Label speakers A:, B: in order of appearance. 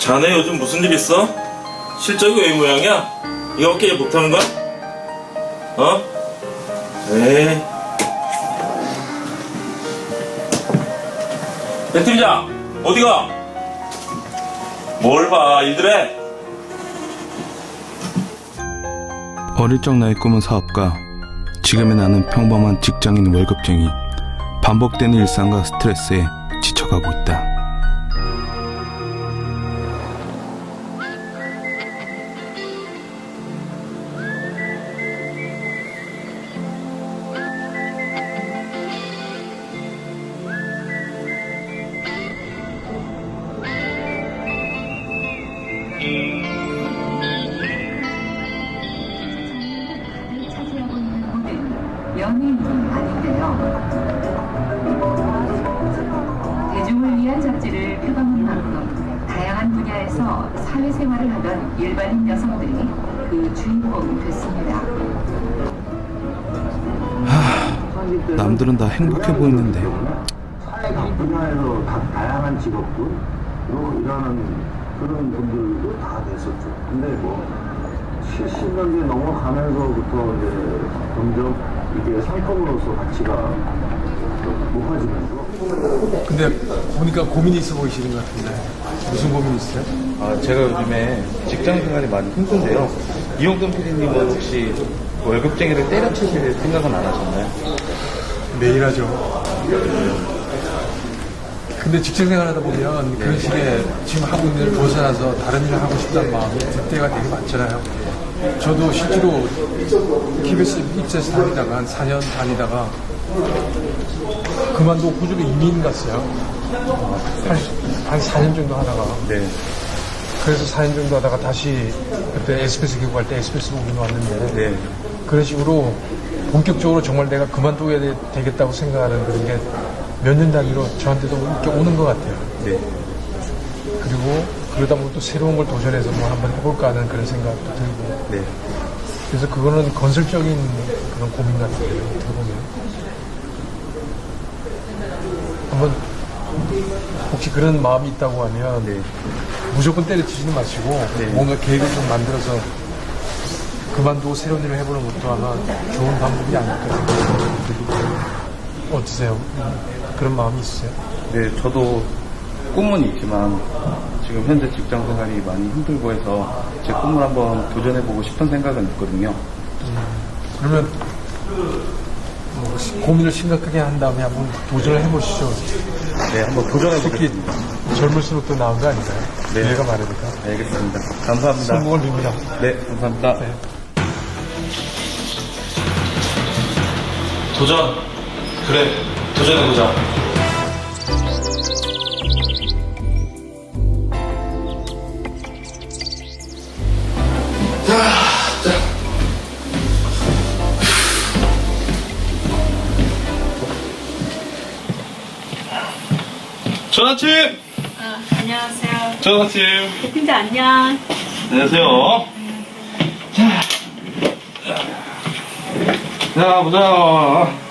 A: 자네 요즘 무슨 일 있어? 실적이 왜이 모양이야? 이거밖에 일 못하는 거야? 어? 에이. 배 팀장, 어디가? 뭘 봐, 일들 해.
B: 어릴 적 나의 꿈은 사업가, 지금의 나는 평범한 직장인 월급쟁이, 반복되는 일상과 스트레스에 지쳐가고 있다.
C: 대중을 위한 잡지를 표방한 만큼 다양한 분야에서 사회생활을 하던 일반인 여성들이 그 주인공이 됐습니다.
B: 남들은 다 행복해 보이는데
D: 사회 각 분야에서 다 다양한 직업군으로 일하는 그런 분들도 다 됐었죠. 근데 뭐 70년대 넘어가면서부터 이제 점점 이게 상품으로서 가치가 좀 높아지면서
E: 근데 보니까 고민이 있어 보이시는 것 같은데 무슨 고민 있어요?
F: 아, 제가 요즘에 직장 생활이 많이 힘든데요. 이용돈 PD님은 혹시 월급쟁이를 때려치실 생각은 안 하셨나요?
E: 매일 하죠. 근데 직장 생활 하다 보면 그런 식의 지금 하고 있는 일을 벗어나서 다른 일을 하고 싶다는 마음이 들 때가 되게 많잖아요. 저도 실제로 KBS 입사해서 다니다가 한 4년 다니다가 그만두고 호주로 이민 갔어요. 한, 한 4년 정도 하다가
F: 네.
E: 그래서 4년 정도 하다가 다시 그때 SBS 교육할 때 SBS 보긴 왔는데
F: 네.
E: 그런 식으로 본격적으로 정말 내가 그만둬야 되, 되겠다고 생각하는 그런 게 몇 년 단위로 저한테도 이렇게 오는 것 같아요.
F: 네.
E: 그리고 그러다 보면 또 새로운 걸 도전해서 뭐 한번 해볼까 하는 그런 생각도 들고
F: 네.
E: 그래서 그거는 건설적인 그런 고민 같은데요. 어떻게 보면 한번 혹시 그런 마음이 있다고 하면
F: 네.
E: 무조건 때려치지는 마시고
F: 네.
E: 뭔가 계획을 좀 만들어서 그만두고 새로운 일을 해보는 것도 아마 좋은 방법이 아닐까 생각합니다. 어떠세요? 그런 마음이 있으세요?
F: 네, 저도 꿈은 있지만 지금 현재 직장 생활이 많이 힘들고 해서 제 꿈을 한번 도전해보고 싶은 생각은 있거든요.
E: 그러면 뭐 시- 고민을 심각하게 한 다음에 한번 도전을 해보시죠.
F: 네, 한번
E: 특히
F: 도전해보겠습니다.
E: 젊을수록 더 나은 거 아닌가요?
F: 네.
E: 기회가 많으니까.
F: 알겠습니다. 감사합니다.
E: 성공을 빕니다.
F: 네, 감사합니다.
E: 네.
A: 도전. 그래, 도전해보자. 전화침!
G: 아, 안녕하세요.
A: 전화침!
G: 대표님 안녕.
A: 안녕하세요. 자, 자, 보자.